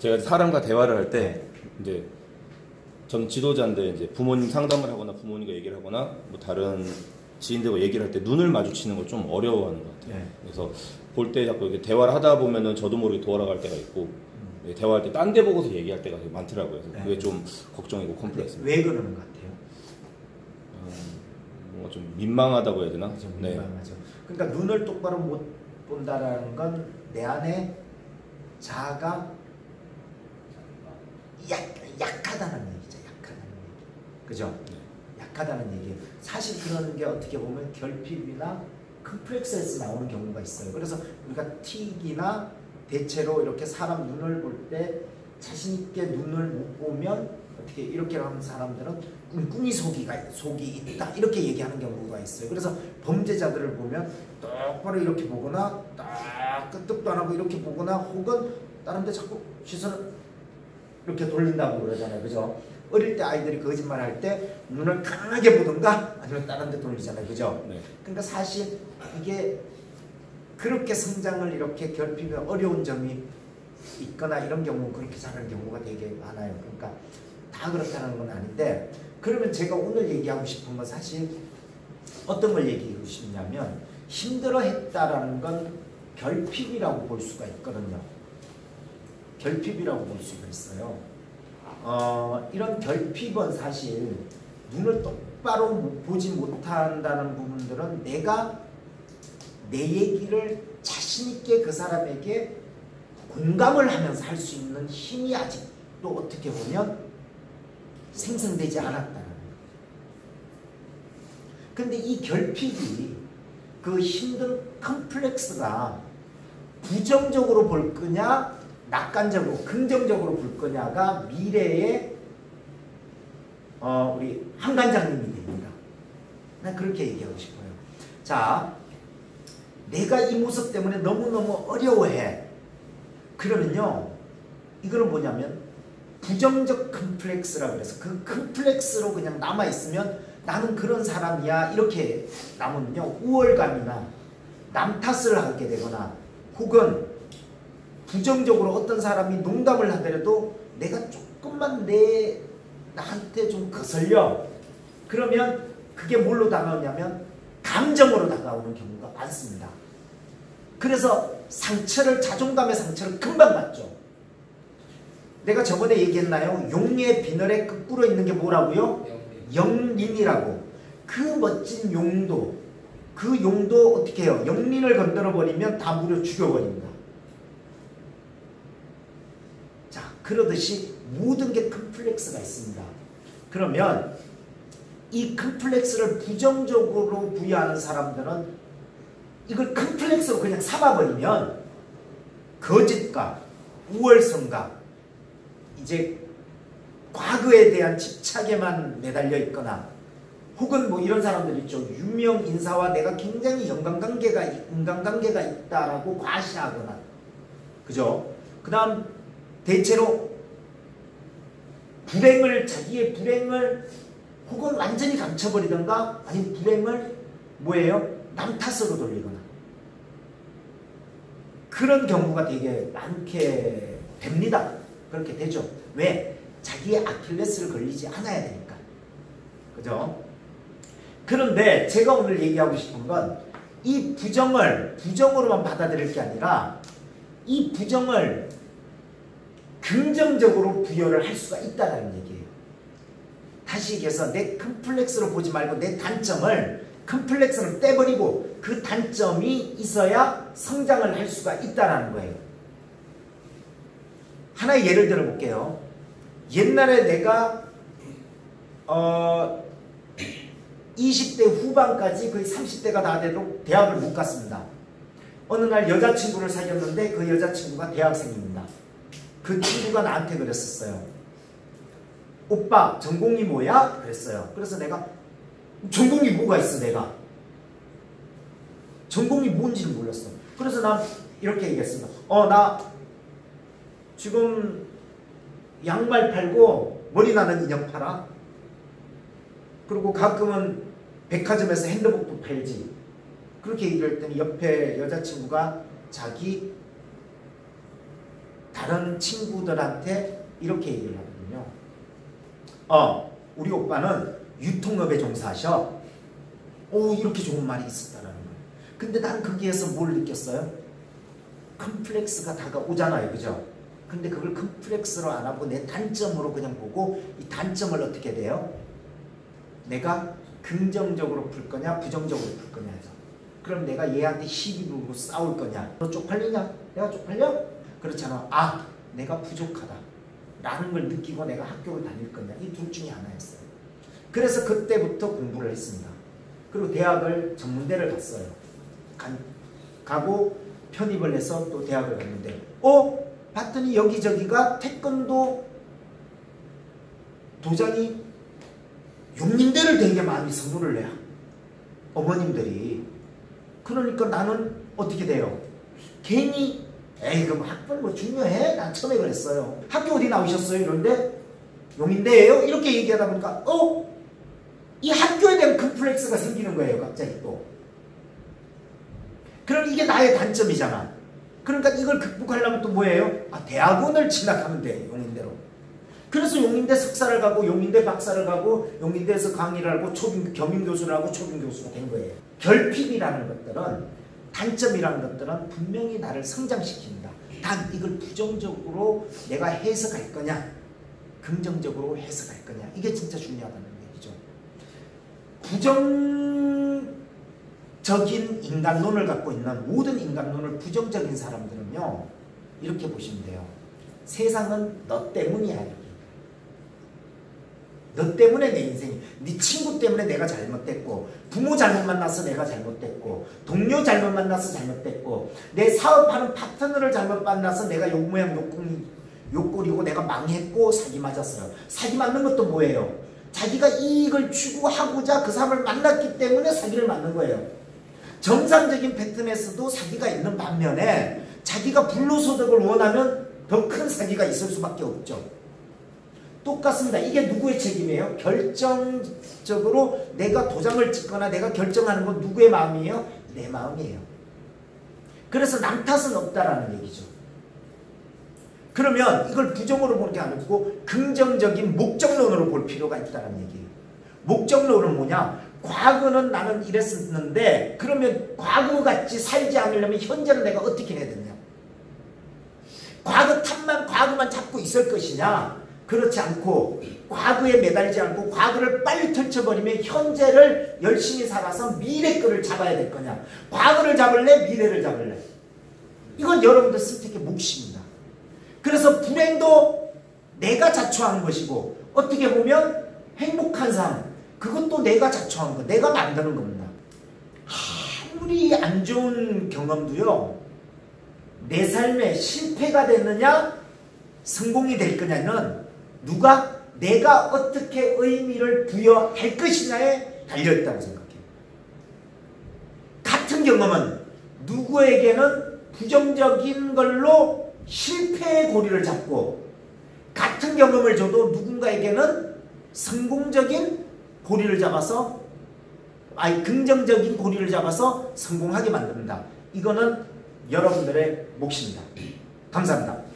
제가 사람과 대화를 할 때 이제 전 지도자인데 이제 부모님 상담을 하거나 부모님과 얘기를 하거나 뭐 다른 지인들과 얘기를 할 때 눈을 마주치는 걸 좀 어려워하는 것 같아요. 네. 그래서 볼 때 자꾸 이렇게 대화를 하다 보면은 저도 모르게 돌아갈 때가 있고 예, 대화할 때 딴 데 보고서 얘기할 때가 되게 많더라고요. 그래서 네. 그게 좀 걱정이고 컴플렉스입니다. 왜 그러는 것 같아요? 뭔가 좀 민망하다고 해야 되나? 좀 네. 민망하죠. 그러니까 눈을 똑바로 못 본다라는 건 내 안에 자아가 약, 약하다는 얘기죠. 약하다는 얘기. 그죠? 약하다는 얘기. 사실 그런 게 어떻게 보면 결핍이나 컴플렉스에서 나오는 경우가 있어요. 그래서 우리가 틱이나 대체로 이렇게 사람 눈을 볼 때 자신 있게 눈을 못 보면 어떻게 이렇게 하는 사람들은 꿍꿍이 속이가 속이 있다 이렇게 얘기하는 경우가 있어요. 그래서 범죄자들을 보면 똑바로 이렇게 보거나 딱 끄떡도 안 하고 이렇게 보거나 혹은 다른 데 자꾸 시선을 이렇게 돌린다고 그러잖아요. 그죠? 어릴 때 아이들이 거짓말 할 때 눈을 강하게 보든가 아니면 다른 데 돌리잖아요. 그죠? 네. 그러니까 사실 이게 그렇게 성장을 이렇게 결핍이 어려운 점이 있거나 이런 경우 그렇게 자라는 경우가 되게 많아요. 그러니까 다 그렇다는 건 아닌데 그러면 제가 오늘 얘기하고 싶은 건 사실 어떤 걸 얘기하고 싶냐면 힘들어 했다라는 건 결핍이라고 볼 수가 있거든요. 결핍이라고 볼 수가 있어요. 어, 이런 결핍은 사실 눈을 똑바로 못- 보지 못한다는 부분들은 내가 내 얘기를 자신 있게 그 사람에게 공감을 하면서 할 수 있는 힘이 아직도 어떻게 보면 생성되지 않았다는. 근데 이 결핍이 그 힘든 컴플렉스가 부정적으로 볼 거냐 낙관적으로 긍정적으로 볼 거냐가 미래의 어, 우리 한관장님이 됩니다. 난 그렇게 얘기하고 싶어요. 자, 내가 이 모습 때문에 너무너무 어려워해. 그러면요, 이거는 뭐냐면 부정적 컴플렉스라 그래서 그 컴플렉스로 그냥 남아 있으면 나는 그런 사람이야 이렇게 남으면요 우월감이나 남 탓을 하게 되거나 혹은 부정적으로 어떤 사람이 농담을 하더라도 내가 조금만 내 나한테 좀 거슬려 그러면 그게 뭘로 다가오냐면 감정으로 다가오는 경우가 많습니다. 그래서 상처를 자존감의 상처를 금방 받죠. 내가 저번에 얘기했나요? 용의 비늘에 거꾸로 있는 게 뭐라고요? 영린이라고. 그 멋진 용도, 그 용도 어떻게 해요? 영린을 건드려 버리면 다 무려 죽여버립니다. 자, 그러듯이 모든 게 컴플렉스가 있습니다. 그러면 이 컴플렉스를 부정적으로 부여하는 사람들은 이걸 컴플렉스로 그냥 삼아버리면 거짓과 우월성과 이제 과거에 대한 집착에만 매달려 있거나 혹은 뭐 이런 사람들 있죠. 유명 인사와 내가 굉장히 연관관계가 인간관계가 있다라고 과시하거나 그죠? 그 다음 대체로 불행을 자기의 불행을 혹은 완전히 감춰버리던가 아니면 불행을 뭐예요? 남 탓으로 돌리거나 그런 경우가 되게 많게 됩니다. 그렇게 되죠. 왜? 자기의 아킬레스를 걸리지 않아야 되니까. 그죠? 그런데 제가 오늘 얘기하고 싶은 건 이 부정을 부정으로만 받아들일 게 아니라 이 부정을 긍정적으로 부여를 할 수가 있다는 얘기예요. 다시 얘기해서 내 컴플렉스로 보지 말고 내 단점을 컴플렉스를 떼버리고 그 단점이 있어야 성장을 할 수가 있다는 거예요. 하나의 예를 들어 볼게요. 옛날에 내가 어 20대 후반까지 거의 30대가 다 돼도 대학을 못 갔습니다. 어느 날 여자친구를 사귀었는데 그 여자친구가 대학생입니다. 그 친구가 나한테 그랬었어요. 오빠 전공이 뭐야? 그랬어요. 그래서 내가 전공이 뭐가 있어 내가 전공이 뭔지를 몰랐어. 그래서 난 이렇게 얘기했습니다. 어 나 지금 양말 팔고 머리 나는 인형 팔아. 그리고 가끔은 백화점에서 핸드복도 팔지. 그렇게 얘기를 했더니 옆에 여자친구가 자기 다른 친구들한테 이렇게 얘기를 하거든요. 어, 우리 오빠는 유통업에 종사하셔. 오, 이렇게 좋은 말이 있었다라는 거예요. 근데 난 거기에서 뭘 느꼈어요? 컴플렉스가 다가오잖아요. 그죠? 근데 그걸 컴플렉스로 안 하고 내 단점으로 그냥 보고 이 단점을 어떻게 돼요? 내가 긍정적으로 풀 거냐 부정적으로 풀 거냐 해서 그럼 내가 얘한테 시비 불고 싸울 거냐 너 쪽팔리냐? 내가 쪽팔려? 그렇잖아 아 내가 부족하다 라는 걸 느끼고 내가 학교를 다닐 거냐 이 둘 중에 하나였어요 그래서 그때부터 공부를 했습니다 그리고 대학을 전문대를 갔어요 간, 가고 편입을 해서 또 대학을 갔는데 어? 봤더니 여기저기가 태권도 도장이 용림대를 되게 많이 선호를 해요. 어머님들이. 그러니까 나는 어떻게 돼요? 괜히 에이 그럼 학벌 뭐 중요해? 난 처음에 그랬어요. 학교 어디 나오셨어요? 이런데 용인대예요? 이렇게 얘기하다 보니까 어? 이 학교에 대한 컴플렉스가 생기는 거예요. 갑자기 또. 그럼 이게 나의 단점이잖아. 그러니까 이걸 극복하려면 또 뭐예요? 아 대학원을 진학하면 돼. 용인대로. 그래서 용인대 석사를 가고 용인대 박사를 가고 용인대에서 강의를 하고 초빙, 겸임 교수를 하고 초빙 교수가 된 거예요. 결핍이라는 것들은 단점이라는 것들은 분명히 나를 성장시킨다. 단 이걸 부정적으로 내가 해석할 거냐 긍정적으로 해석할 거냐 이게 진짜 중요하다는 얘기죠. 부정적인 인간론을 갖고 있는 모든 인간론을 부정적인 사람들은요 이렇게 보시면 돼요. 세상은 너 때문이야. 너 때문에 내 인생이 네 친구 때문에 내가 잘못됐고 부모 잘못 만나서 내가 잘못됐고 동료 잘못 만나서 잘못됐고 내 사업하는 파트너를 잘못 만나서 내가 욕모양 욕궁 욕구리고 내가 망했고 사기 맞았어요. 사기 맞는 것도 뭐예요? 자기가 이익을 추구하고자 그 사람을 만났기 때문에 사기를 맞는 거예요. 정상적인 패턴에서도 사기가 있는 반면에 자기가 불로소득을 원하면 더 큰 사기가 있을 수밖에 없죠. 똑같습니다. 이게 누구의 책임이에요? 결정적으로 내가 도장을 찍거나 내가 결정하는 건 누구의 마음이에요? 내 마음이에요. 그래서 남 탓은 없다라는 얘기죠. 그러면 이걸 부정으로 보는 게 아니고 긍정적인 목적론으로 볼 필요가 있다는 얘기예요. 목적론은 뭐냐? 과거는 나는 이랬었는데 그러면 과거같이 살지 않으려면 현재를 내가 어떻게 해야 되냐? 과거 탓만 과거만 잡고 있을 것이냐? 그렇지 않고 과거에 매달리지 않고 과거를 빨리 펼쳐버리면 현재를 열심히 살아서 미래 거를 잡아야 될 거냐. 과거를 잡을래? 미래를 잡을래? 이건 여러분들 선택의 몫입니다. 그래서 불행도 내가 자초하는 것이고 어떻게 보면 행복한 삶 그것도 내가 자초한 거 내가 만드는 겁니다. 아무리 안 좋은 경험도요 내 삶에 실패가 됐느냐 성공이 될 거냐는 누가 내가 어떻게 의미를 부여할 것이냐에 달려있다고 생각해요. 같은 경험은 누구에게는 부정적인 걸로 실패의 고리를 잡고 같은 경험을 줘도 누군가에게는 성공적인 고리를 잡아서 아니 긍정적인 고리를 잡아서 성공하게 만듭니다. 이거는 여러분들의 몫입니다. 감사합니다.